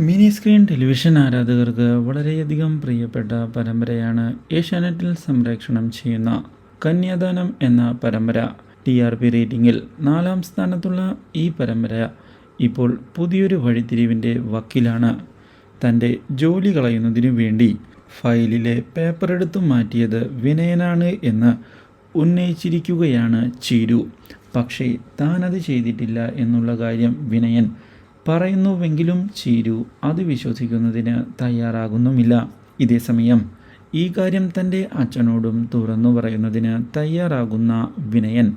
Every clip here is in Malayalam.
മിനി സ്ക്രീൻ ടെലിവിഷൻ ആരാധകർക്ക് വളരെയധികം പ്രിയപ്പെട്ട പരമ്പരയാണ് ഏഷ്യാനെറ്റിൽ സംപ്രേഷണം ചെയ്യുന്ന കന്യാദാനം എന്ന പരമ്പര. ടി ആർ പി റേറ്റിംഗിൽ നാലാം സ്ഥാനത്തുള്ള ഈ പരമ്പര ഇപ്പോൾ പുതിയൊരു വഴിത്തിരിവിന്റെ വക്കിലാണ്. തന്റെ ജോലി കളയുന്നതിനു വേണ്ടി ഫയലിലെ പേപ്പർ എടുത്തു മാറ്റിയത് വിനയനാണ് എന്ന് ഉന്നയിച്ചിരിക്കുകയാണ് ചീരു. പക്ഷേ താനത് ചെയ്തിട്ടില്ല എന്നുള്ള കാര്യം വിനയൻ പറയുന്നുവെങ്കിലും ചീരു അത് വിശ്വസിക്കുന്നതിന് തയ്യാറാകുന്നുമില്ല. ഇതേസമയം ഈ കാര്യം തന്റെ അച്ഛനോടും തുറന്നു പറയുന്നതിന് തയ്യാറാകുന്ന വിനയൻ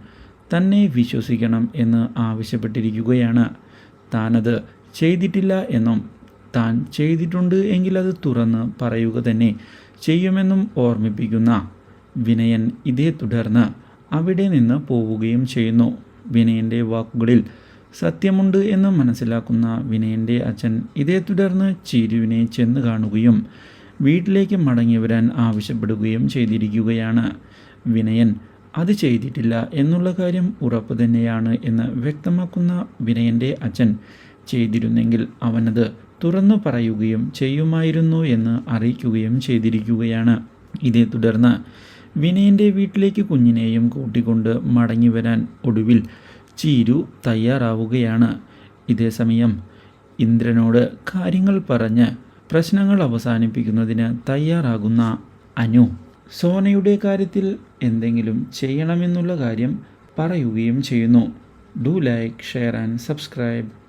തന്നെ വിശ്വസിക്കണം എന്ന് ആവശ്യപ്പെട്ടിരിക്കുകയാണ്. താനത് ചെയ്തിട്ടില്ല എന്നും താൻ ചെയ്തിട്ടുണ്ട് എങ്കിൽ അത് തുറന്ന് പറയുക തന്നെ ചെയ്യുമെന്നും ഓർമ്മിപ്പിക്കുന്ന വിനയൻ ഇതേ തുടർന്ന് അവിടെ നിന്ന് പോവുകയും ചെയ്യുന്നു. വിനയന്റെ വാക്കുകളിൽ സത്യമുണ്ട് എന്ന് മനസ്സിലാക്കുന്ന വിനയന്റെ അച്ഛൻ ഇതേ തുടർന്ന് ചീരുവിനെ ചെന്ന് കാണുകയും വീട്ടിലേക്ക് മടങ്ങി വരാൻ ആവശ്യപ്പെടുകയും ചെയ്തിരിക്കുകയാണ്. വിനയൻ അത് ചെയ്തിട്ടില്ല എന്നുള്ള കാര്യം ഉറപ്പ് തന്നെയാണ് എന്ന് വ്യക്തമാക്കുന്ന വിനയന്റെ അച്ഛൻ ചെയ്തിരുന്നെങ്കിൽ അവനത് തുറന്നു പറയുകയും ചെയ്യുമായിരുന്നു എന്ന് അറിയിക്കുകയും ചെയ്തിരിക്കുകയാണ്. ഇതേ തുടർന്ന് വിനയന്റെ വീട്ടിലേക്ക് കുഞ്ഞിനെയും കൂട്ടിക്കൊണ്ട് മടങ്ങി വരാൻ ഒടുവിൽ ചീരു തയ്യാറാവുകയാണ്. ഇതേസമയം ഇന്ദ്രനോട് കാര്യങ്ങൾ പറഞ്ഞ് പ്രശ്നങ്ങൾ അവസാനിപ്പിക്കുന്നതിന് തയ്യാറാകുന്ന അനു സോനയുടെ കാര്യത്തിൽ എന്തെങ്കിലും ചെയ്യണമെന്നുള്ള കാര്യം പറയുകയും ചെയ്യുന്നു. Do like share and subscribe.